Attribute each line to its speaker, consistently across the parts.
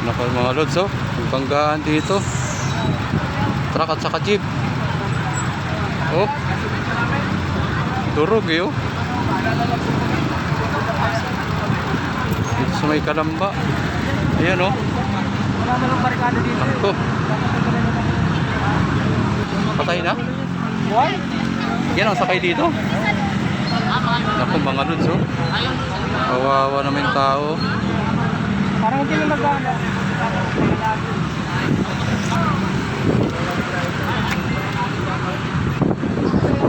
Speaker 1: Nako mga lods oh. Banggaan dito. Truck at saka jeep. Oh. Durog eh oh. Dito sa may kalamba. Ayan oh. Ako. Patay na?
Speaker 2: Why?
Speaker 1: Yan ang sakay dito. Naku mga lods oh. Kawawa naman tao.
Speaker 2: Parang hindi na magana.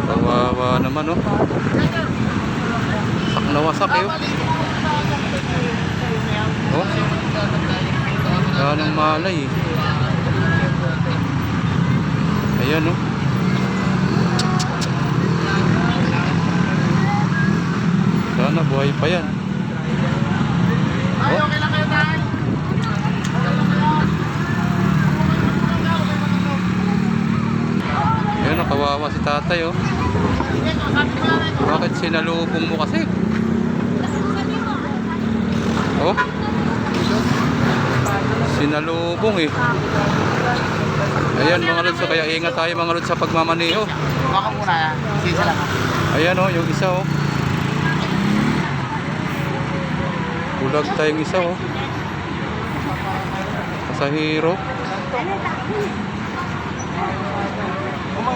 Speaker 1: Kawawa naman oh. Sak na wasak eh oh. Oh. Yan ang malay eh. Ayan oh. Sana buhay pa yan.
Speaker 2: Ay, okay lang kayo tayo.
Speaker 1: Ayan oh, kawawa si tatay oh. Bakit sinalubong mo kasi? Oh. Sinalubong eh. Ayan mga lods, so kaya ingat tayo mga lods sa pagmamaneho.
Speaker 2: Baka muna. Sisa lang.
Speaker 1: Ayan oh, yung isa oh. Bulag tayong isa oh.
Speaker 2: Na ba?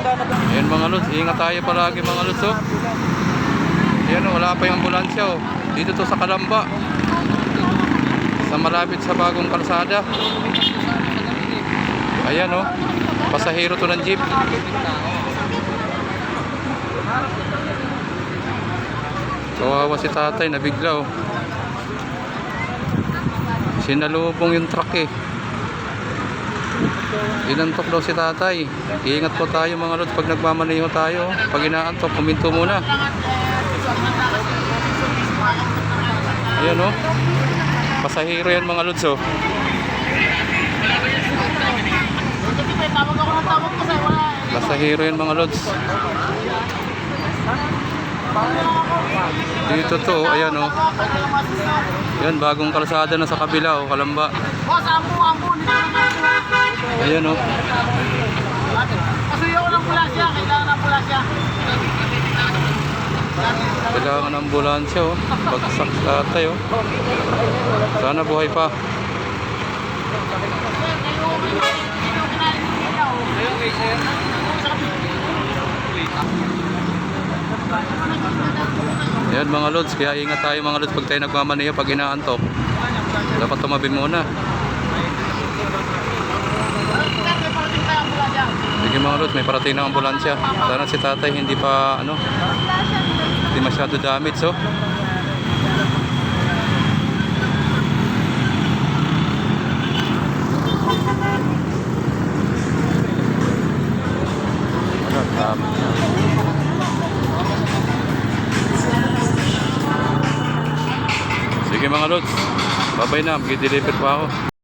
Speaker 1: Ayan mga lods, ingat tayo palagi mga lods oh. Ayan oh, wala pa yung ambulansya oh. Dito to sa Kalamba. Sa malapit sa bagong kalsada. Ayan oh. Pasahero to ng jeep. Kawawa si tatay, nabigla oh. Sinalubong yung truck eh. Inantok daw si tatay. Iingat po tayo mga lods pag nagmamaneho tayo. Pag inaantok, kuminto muna. Ayan oh. Pasahero yan mga lods oh.
Speaker 2: Sa'yo. Wala.
Speaker 1: Pasahero yan mga lods. Dito to, oh. ayan oh. Yan, bagong kalsada na sa kabila oh, kalamba.
Speaker 2: Boss, ambo, ambo.
Speaker 1: Ayan oh.
Speaker 2: Pasuyo ko ng pulasya. Kailangan ng pulasya.
Speaker 1: Kailangan ng ambulansya oh. Bagsak tatay oh. Sana buhay pa. Ayan mga lods, kaya ingat tayo mga lods pag tayo nagmamaneho pag inaantok. Dapat tumabi muna. Mga lods, may parating na ambulansya. Sana si tatay hindi pa ano, hindi masyado damage oh. Wala, tama. Sige mga lods, babay na, mag-deliver pa ako.